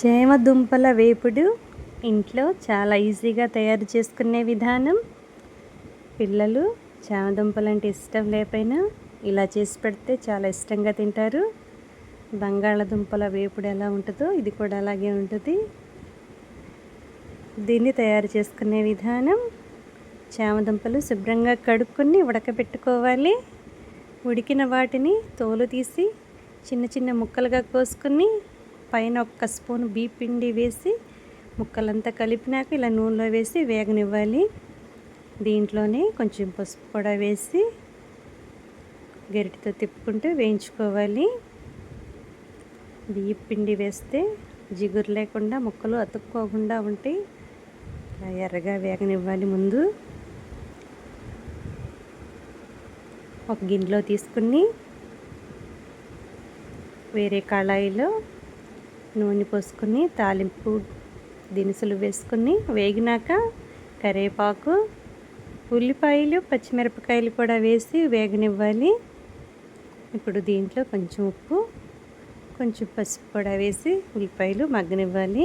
చేమదుంపల వేపుడు ఇంట్లో చాలా ఈజీగా తయారు చేసుకునే విధానం. పిల్లలు చేమదుంపలు అంటే ఇష్టం లేకపోయినా ఇలా చేసి పెడితే చాలా ఇష్టంగా తింటారు. బంగాళదుంపల వేపుడు ఎలా ఉంటుందో ఇది కూడా అలాగే ఉంటుంది. దీన్ని తయారు చేసుకునే విధానం చేమదుంపలు శుభ్రంగా కడుక్కొని ఉడకబెట్టుకోవాలి. ఉడికిన వాటిని తోలు తీసి చిన్న చిన్న ముక్కలుగా కోసుకొని పైన ఒక్క స్పూన్ బీ పిండి వేసి ముక్కలంతా కలిపినాక ఇలా నూనెలో వేసి వేగనివ్వాలి. దీంట్లోనే కొంచెం పసుపు కూడా వేసి గరిటతో తిప్పుకుంటూ వేయించుకోవాలి. బియ్య పిండి వేస్తే జిగురు లేకుండా ముక్కలు అతుక్కోకుండా ఉంటాయి ఎర్రగా వేగనివ్వాలి ముందు. ఒక గిన్నెలో తీసుకుని వేరే కళాయిలో నూనె పోసుకొని తాలింపు దినుసులు వేసుకుని వేగినాక కరివేపాకు ఉల్లిపాయలు పచ్చిమిరపకాయలు కూడా వేసి వేగనివ్వాలి. ఇప్పుడు దీంట్లో కొంచెం ఉప్పు కొంచెం పసుపు కూడా వేసి ఉల్లిపాయలు మగ్గనివ్వాలి.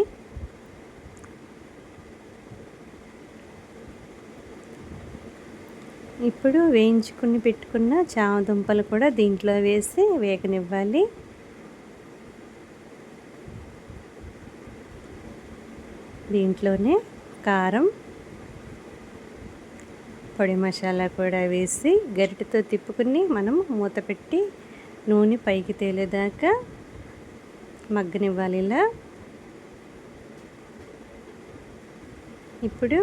ఇప్పుడు వేయించుకుని పెట్టుకున్న చామ దుంపలు కూడా దీంట్లో వేసి వేగనివ్వాలి. దీంట్లోనే కారం పొడి మసాలా కూడా వేసి గరిటెతో తిప్పుకుని మనం మూత పెట్టి నూనె పైకి తేలేదాకా మగ్గనివ్వాలి ఇలా. ఇప్పుడు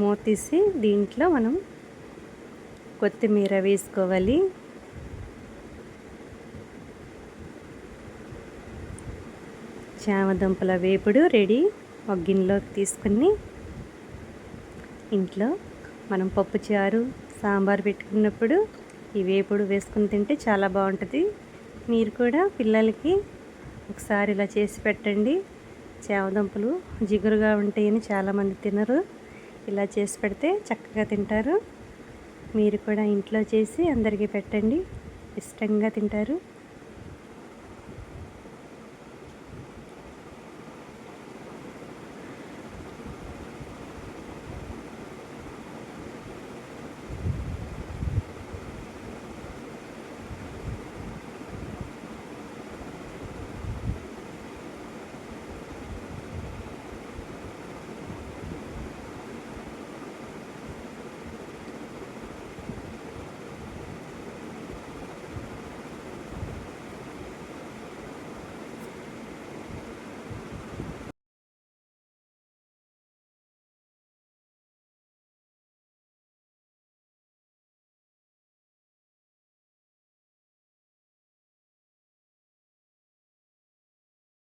మూత తీసి దీంట్లో మనం కొత్తిమీర వేసుకోవాలి. చామదుంపల వేపుడు రెడీ. ఒక గిన్నెలోకి తీసుకుని ఇంట్లో మనం పప్పు చారు సాంబార్ పెట్టుకున్నప్పుడు ఈ వేపుడు వేసుకుని తింటే చాలా బాగుంటుంది. మీరు కూడా పిల్లలకి ఒకసారి ఇలా చేసి పెట్టండి. చామదుంపలు జిగురుగా ఉంటాయని చాలామంది తినరు. ఇలా చేసి పెడితే చక్కగా తింటారు. మీరు కూడా ఇంట్లో చేసి అందరికీ పెట్టండి. ఇష్టంగా తింటారు.